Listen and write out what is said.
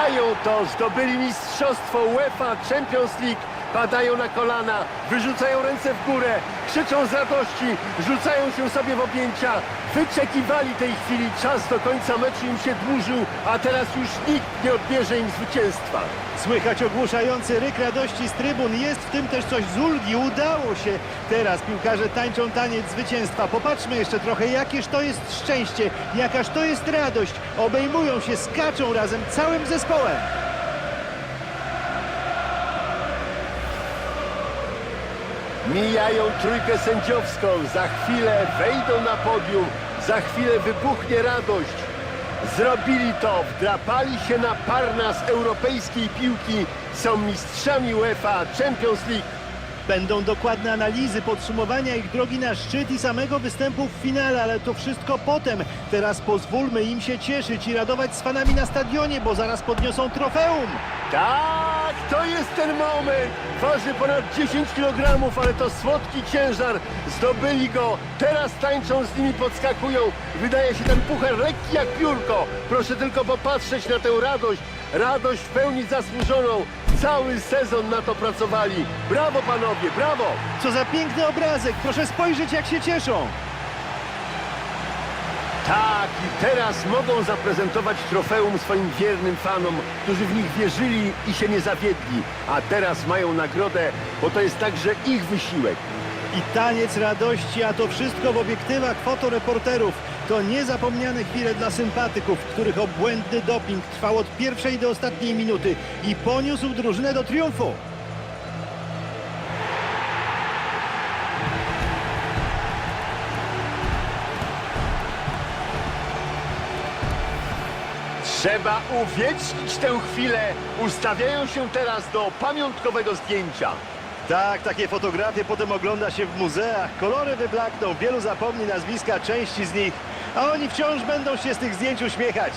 Mają to, zdobyli mistrzostwo UEFA Champions League. Padają na kolana, wyrzucają ręce w górę, krzyczą z radości, rzucają się sobie w objęcia. Wyczekiwali tej chwili, czas do końca meczu im się dłużył, a teraz już nikt nie odbierze im zwycięstwa. Słychać ogłuszający ryk radości z trybun. Jest w tym też coś z ulgi. Udało się. Teraz piłkarze tańczą taniec zwycięstwa. Popatrzmy jeszcze trochę, jakież to jest szczęście, jakaż to jest radość. Obejmują się, skaczą razem całym zespołem. Mijają trójkę sędziowską, za chwilę wejdą na podium, za chwilę wybuchnie radość. Zrobili to, wdrapali się na parnas europejskiej piłki, są mistrzami UEFA Champions League. Będą dokładne analizy, podsumowania ich drogi na szczyt i samego występu w finale, ale to wszystko potem. Teraz pozwólmy im się cieszyć i radować z fanami na stadionie, bo zaraz podniosą trofeum. Tak, to jest ten moment. Waży ponad 10 kg, ale to słodki ciężar. Zdobyli go, teraz tańczą z nimi, podskakują. Wydaje się ten puchar lekki jak piórko. Proszę tylko popatrzeć na tę radość. Radość w pełni zasłużoną. Cały sezon na to pracowali. Brawo panowie, brawo! Co za piękny obrazek, proszę spojrzeć jak się cieszą. Tak, i teraz mogą zaprezentować trofeum swoim wiernym fanom, którzy w nich wierzyli i się nie zawiedli. A teraz mają nagrodę, bo to jest także ich wysiłek. I taniec radości, a to wszystko w obiektywach fotoreporterów. To niezapomniane chwile dla sympatyków, których obłędny doping trwał od pierwszej do ostatniej minuty i poniósł drużynę do triumfu. Trzeba uwiecznić tę chwilę. Ustawiają się teraz do pamiątkowego zdjęcia. Tak, takie fotografie potem ogląda się w muzeach. Kolory wyblakną, wielu zapomni nazwiska części z nich, a oni wciąż będą się z tych zdjęć uśmiechać.